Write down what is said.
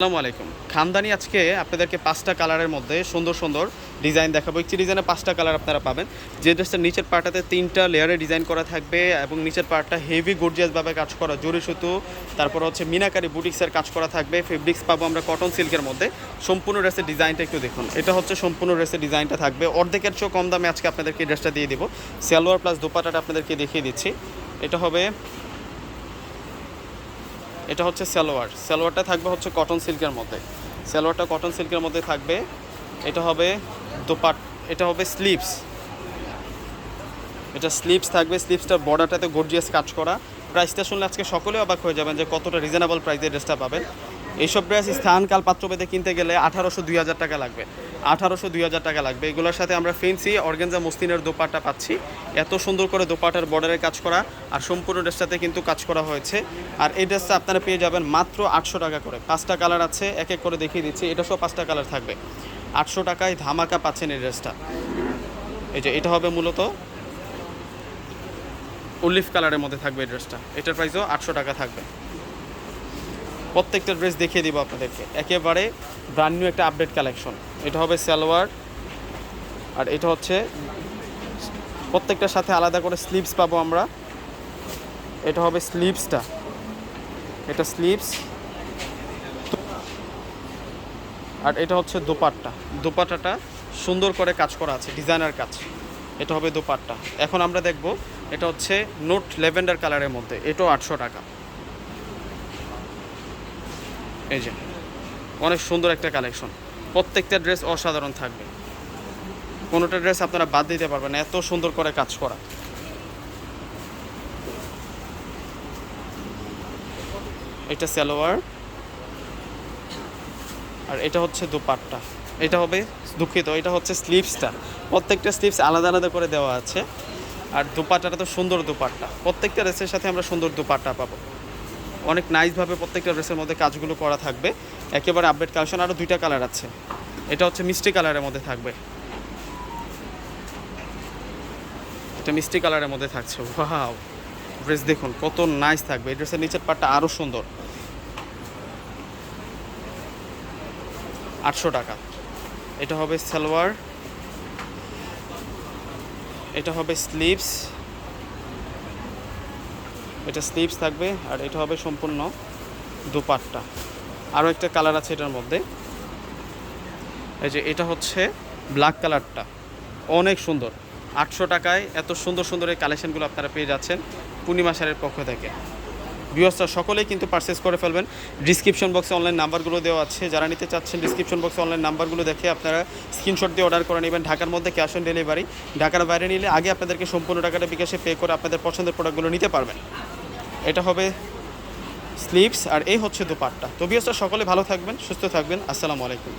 আসসালামু আলাইকুম। খানদানি আজকে আপনাদেরকে পাঁচটা কালারের মধ্যে সুন্দর সুন্দর ডিজাইন দেখাবো। একটি ডিজাইনে পাঁচটা কালার আপনারা পাবেন। যে ড্রেসটার নিচের পার্টটাতে তিনটা লেয়ারে ডিজাইন করা থাকবে এবং নিচের পার্টটা হেভি গর্জিয়াসভাবে কাজ করা, জরি সুতো, তারপর হচ্ছে মিনাকারি বুটিক্সের কাজ করা থাকবে, ফেব্রিক্স পাবো আমরা কটন সিল্কের মধ্যে। সম্পূর্ণ ড্রেসের ডিজাইনটা একটু দেখুন। এটা হচ্ছে সম্পূর্ণ ড্রেসের ডিজাইনটা থাকবে। অর্ধেকের চেয়েও কম দামে আজকে আপনাদেরকে ড্রেসটা দিয়ে দিব। সালোয়ার প্লাস দোপাটাটা আপনাদেরকে দেখিয়ে দিচ্ছি। এটা হবে এটা হচ্ছে সালোয়ার। সালোয়ারটা থাকবে হচ্ছে কটন সিল্কের মধ্যে। সালোয়ারটা কটন সিল্কের মধ্যে থাকবে। এটা হবে দোপাট, এটা হবে স্লিপস এটা স্লিপস থাকবে স্লিভসটা বর্ডারটাতে গর্জিয়াস কাজ করা। প্রাইসটা শুনলে আজকে সকলে অবাক হয়ে যাবেন যে কতটা রিজনেবল প্রাইসে ড্রেসটা পাবেন। এইসব ড্রেস স্থান কাল পাত্র পাত্রভেদে কিনতে গেলে আঠারোশো দুই হাজার টাকা লাগবে। আঠারোশো দুই হাজার টাকা লাগবে। এগুলোর সাথে আমরা ফেন্সি অর্গেনজা মস্তিনের দোপাটা পাচ্ছি। এত সুন্দর করে দোপাটার বর্ডারে কাজ করা আর সম্পূর্ণ ড্রেসটাতে কিন্তু কাজ করা হয়েছে। আর এই ড্রেসটা আপনারা পেয়ে যাবেন মাত্র আটশো টাকা করে। পাঁচটা কালার আছে, এক এক করে দেখিয়ে দিচ্ছি। এটা সব পাঁচটা কালার থাকবে। আটশো টাকায় ধামাকা পাচ্ছেন এই ড্রেসটা এই যে, এটা হবে মূলত উলিফ কালারের মধ্যে থাকবে এই ড্রেসটা এটার প্রাইসও আটশো টাকা থাকবে। প্রত্যেকটা ড্রেস দেখিয়ে দিব আপনাদেরকে। একেবারে ব্র্যান্ড নিউ একটা আপডেট কালেকশন এটা হবে সালোয়ার, আর এটা হচ্ছে প্রত্যেকটার সাথে আলাদা করে স্লিভস পাবো আমরা। এটা হবে স্লিভসটা এটা স্লিভস আর এটা হচ্ছে দোপাট্টা। দোপাট্টাটা সুন্দর করে কাজ করা আছে ডিজাইনার কাজ। এটা হবে দোপাট্টা। এখন আমরা দেখব, এটা হচ্ছে নোট লেভেন্ডার কালারের মধ্যে। এটাও আটশো টাকা। এই যে, অনেক সুন্দর একটা কালেকশন প্রত্যেকটা ড্রেস অসাধারণ থাকবে। কোনোটা ড্রেস আপনারা বাদ দিতে পারবেন এত সুন্দর করে কাজ করা। এটা সালোয়ার। আর এটা হচ্ছে দুপাট্টা। এটা হবে দুঃখিত, এটা হচ্ছে স্লিপসটা প্রত্যেকটা স্লিপস আলাদা আলাদা করে দেওয়া আছে। আর দুপাট্টাটা তো সুন্দর দুপাট্টা। প্রত্যেকটা ড্রেসের সাথে আমরা সুন্দর দুপাট্টা পাবো। অনেক নাইসভাবে প্রত্যেকটা ড্রেসের মধ্যে কাজগুলো করা থাকবে। একেবারে আপডেট কালেকশন আরও দুইটা কালার আছে। এটা হচ্ছে মিষ্টি কালারের মধ্যে থাকবে। এটা মিষ্টি কালারের মধ্যে থাকছে। ওয়াও ড্রেস দেখুন, কত নাইস থাকবে। এই ড্রেসের নিচের পাটটা আরও সুন্দর। আটশো টাকা। এটা হবে সালোয়ার। এটা হবে স্লিভস এটা স্লিভস থাকবে আর এটা হবে সম্পূর্ণ দুপাট্টা। আরও একটা কালার আছে এটার মধ্যে। এই যে এটা হচ্ছে ব্ল্যাক কালারটা। অনেক সুন্দর। আটশো টাকায় এত সুন্দর সুন্দর এই কালেকশনগুলো আপনারা পেয়ে যাচ্ছেন পূর্ণিমা সারের পক্ষ থেকে। বিয়সটা সকলেই কিন্তু পারচেস করে ফেলবেন। ডিসক্রিপশন বক্সে অনলাইন নাম্বারগুলো দেওয়া আছে। যারা নিতে চাচ্ছেন ডিসক্রিপশন বক্সে অনলাইন নাম্বারগুলো দেখে আপনারা স্ক্রিনশট দিয়ে অর্ডার করে নেবেন। ঢাকার মধ্যে ক্যাশ অন ডেলিভারি ঢাকার বাইরে নিলে আগে আপনাদেরকে সম্পূর্ণ টাকাটা বিকাশে পে করে আপনাদের পছন্দের প্রোডাক্টগুলো নিতে পারবেন। এটা হবে স্লিপস আর এই হচ্ছে দুপাট্টা। তো বিয়সটা সকলে ভালো থাকবেন, সুস্থ থাকবেন। আসসালামু আলাইকুম।